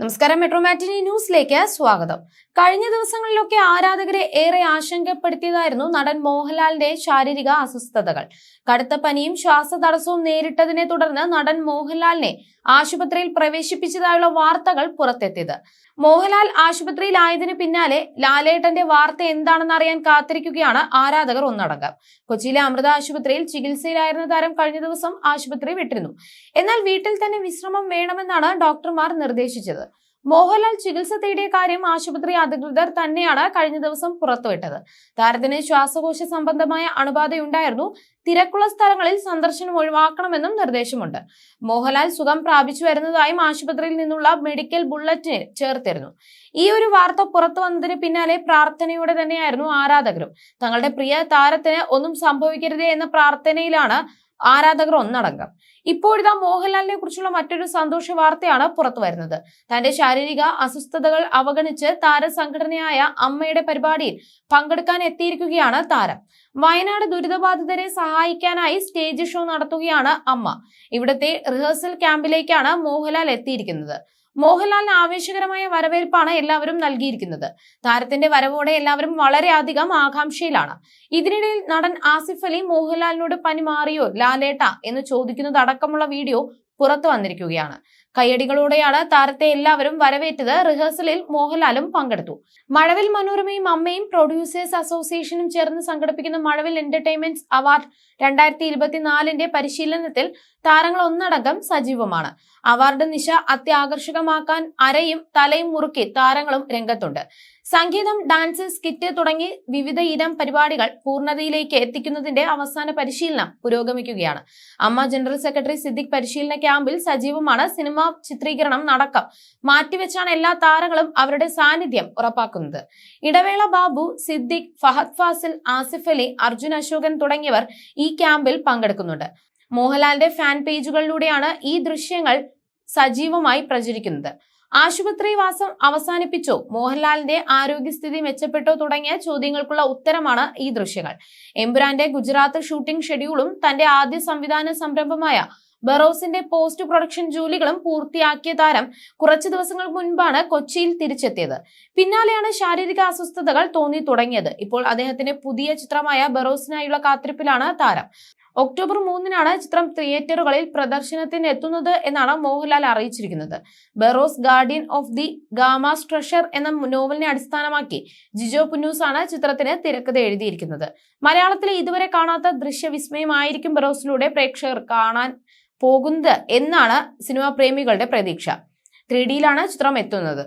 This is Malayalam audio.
നമസ്കാരം മെട്രോ മാറ്റിനി ന്യൂസിലേക്ക് സ്വാഗതം. കഴിഞ്ഞ ദിവസങ്ങളിലൊക്കെ ആരാധകരെ ഏറെ ആശങ്കപ്പെടുത്തിയതായിരുന്നു നടൻ മോഹൻലാലിന്റെ ശാരീരിക അസ്വസ്ഥതകൾ. കടുത്ത പനിയും ശ്വാസതടസ്സവും നേരിട്ടതിനെ തുടർന്ന് നടൻ മോഹൻലാലിനെ ആശുപത്രിയിൽ പ്രവേശിപ്പിച്ചതായുള്ള വാർത്തകൾ പുറത്തെത്തിയത്. മോഹൻലാൽ ആശുപത്രിയിലായതിനു പിന്നാലെ ലാലേട്ടന്റെ വാർത്ത എന്താണെന്ന് അറിയാൻ കാത്തിരിക്കുകയാണ് ആരാധകർ ഒന്നടങ്കം. കൊച്ചിയിലെ അമൃത ആശുപത്രിയിൽ ചികിത്സയിലായിരുന്ന താരം കഴിഞ്ഞ ദിവസം ആശുപത്രി വിട്ടിരുന്നു. എന്നാൽ വീട്ടിൽ തന്നെ വിശ്രമം വേണമെന്നാണ് ഡോക്ടർമാർ നിർദ്ദേശിച്ചത്. മോഹൻലാൽ ചികിത്സ തേടിയ കാര്യം ആശുപത്രി അധികൃതർ തന്നെയാണ് കഴിഞ്ഞ ദിവസം പുറത്തുവിട്ടത്. താരത്തിന് ശ്വാസകോശ സംബന്ധമായ അണുബാധയുണ്ടായിരുന്നു. തിരക്കുള്ള സ്ഥലങ്ങളിൽ സന്ദർശനം ഒഴിവാക്കണമെന്നും നിർദ്ദേശമുണ്ട്. മോഹൻലാൽ സുഖം പ്രാപിച്ചു വരുന്നതായും ആശുപത്രിയിൽ നിന്നുള്ള മെഡിക്കൽ ബുള്ളറ്റിന് ചേർത്തിരുന്നു. ഈ ഒരു വാർത്ത പുറത്തു വന്നതിന് പിന്നാലെ പ്രാർത്ഥനയോടെ തന്നെയായിരുന്നു ആരാധകരും. തങ്ങളുടെ പ്രിയ താരത്തിന് ഒന്നും സംഭവിക്കരുതേ എന്ന പ്രാർത്ഥനയിലാണ് ആരാധകർ ഒന്നടങ്കം. ഇപ്പോഴിതാ മോഹൻലാലിനെ കുറിച്ചുള്ള മറ്റൊരു സന്തോഷ വാർത്തയാണ് പുറത്തു വരുന്നത്. തന്റെ ശാരീരിക അസ്വസ്ഥതകൾ അവഗണിച്ച് താരസംഘടനയായ അമ്മയുടെ പരിപാടിയിൽ പങ്കെടുക്കാൻ എത്തിയിരിക്കുകയാണ് താരം. വയനാട് ദുരിതബാധിതരെ സഹായിക്കാനായി സ്റ്റേജ് ഷോ നടത്തുകയാണ് അമ്മ. ഇവിടുത്തെ റിഹേഴ്സൽ ക്യാമ്പിലേക്കാണ് മോഹൻലാൽ എത്തിയിരിക്കുന്നത്. മോഹൻലാലിന് ആവേശകരമായ വരവേൽപ്പാണ് എല്ലാവരും നൽകിയിരിക്കുന്നത്. താരത്തിന്റെ വരവോടെ എല്ലാവരും വളരെയധികം ആകാംക്ഷയിലാണ്. ഇതിനിടയിൽ നടൻ ആസിഫ് അലി മോഹൻലാലിനോട് പനി മാറിയോ ലാലേട്ട എന്ന് ചോദിക്കുന്നതടക്കമുള്ള വീഡിയോ പുറത്തു വന്നിരിക്കുകയാണ്. കയ്യടികളോടെയാണ് താരത്തെ എല്ലാവരും വരവേറ്റത്. റിഹേഴ്സലിൽ മോഹൻലാലും പങ്കെടുത്തു. മഴവിൽ മനോരമയും അമ്മയും പ്രൊഡ്യൂസേഴ്സ് അസോസിയേഷനും ചേർന്ന് സംഘടിപ്പിക്കുന്ന മഴവിൽ എന്റർടൈൻമെന്റ്സ് അവാർഡ് രണ്ടായിരത്തി ഇരുപത്തിനാലിന്റെ പരിശീലനത്തിൽ താരങ്ങൾ ഒന്നടങ്കം സജീവമാണ്. അവാർഡ് നിശ അത്യാകർഷകമാക്കാൻ അരയും തലയും മുറുക്കി താരങ്ങളും രംഗത്തുണ്ട്. സംഗീതം ഡാൻസ് സ്കിറ്റ് തുടങ്ങി വിവിധ ഇനം പരിപാടികൾ പൂർണതയിലേക്ക് എത്തിക്കുന്നതിന്റെ അവസാന പരിശീലനം പുരോഗമിക്കുകയാണ്. അമ്മ ജനറൽ സെക്രട്ടറി സിദ്ദിഖ് പരിശീലന ക്യാമ്പിൽ സജീവമാണ്. സിനിമാ ചിത്രീകരണം നടക്കം മാറ്റിവെച്ചാണ് എല്ലാ താരങ്ങളും അവരുടെ സാന്നിധ്യം ഉറപ്പാക്കുന്നത്. ഇടവേള ബാബു സിദ്ദിഖ് ഫഹദ് ഫാസിൽ ആസിഫ് അലി അർജുൻ അശോകൻ തുടങ്ങിയവർ ഈ ക്യാമ്പിൽ പങ്കെടുക്കുന്നുണ്ട്. മോഹൻലാലിന്റെ ഫാൻ പേജുകളിലൂടെയാണ് ഈ ദൃശ്യങ്ങൾ സജീവമായി പ്രചരിക്കുന്നത്. ആശുപത്രിവാസം അവസാനിപ്പിച്ചോ. മോഹൻലാലിന്റെ ആരോഗ്യസ്ഥിതി മെച്ചപ്പെട്ടോ തുടങ്ങിയ ചോദ്യങ്ങൾക്കുള്ള ഉത്തരമാണ് ഈ ദൃശ്യങ്ങൾ. എമ്പുരാന്റെ ഗുജറാത്ത് ഷൂട്ടിംഗ് ഷെഡ്യൂളും തന്റെ ആദ്യ സംവിധാന സംരംഭമായ ബറോസിന്റെ പോസ്റ്റ് പ്രൊഡക്ഷൻ ജോലികളും പൂർത്തിയാക്കിയ താരം കുറച്ചു ദിവസങ്ങൾ മുൻപാണ് കൊച്ചിയിൽ തിരിച്ചെത്തിയത്. പിന്നാലെയാണ് ശാരീരിക അസ്വസ്ഥതകൾ തോന്നി തുടങ്ങിയത്. ഇപ്പോൾ അദ്ദേഹത്തിന്റെ പുതിയ ചിത്രമായ ബറോസിനായുള്ള കാത്തിരിപ്പിലാണ് താരം. ഒക്ടോബർ മൂന്നിനാണ് ചിത്രം തിയേറ്ററുകളിൽ പ്രദർശനത്തിന് എത്തുന്നത് എന്നാണ് മോഹൻലാൽ അറിയിച്ചിരിക്കുന്നത്. Barroz guardian of the Gama's treasure എന്ന നോവലിനെ അടിസ്ഥാനമാക്കി ജിജോ പുന്നൂസ് ആണ് ചിത്രത്തിന് തിരക്കഥ എഴുതിയിരിക്കുന്നത്. മലയാളത്തിലെ ഇതുവരെ കാണാത്ത ദൃശ്യവിസ്മയമായിരിക്കും ബെറോസിലൂടെ പ്രേക്ഷകർ കാണാൻ പോകുന്നത് എന്നാണ് സിനിമാ പ്രേമികളുടെ പ്രതീക്ഷ. ത്രീ ഡിയിലാണ് ചിത്രം എത്തുന്നത്.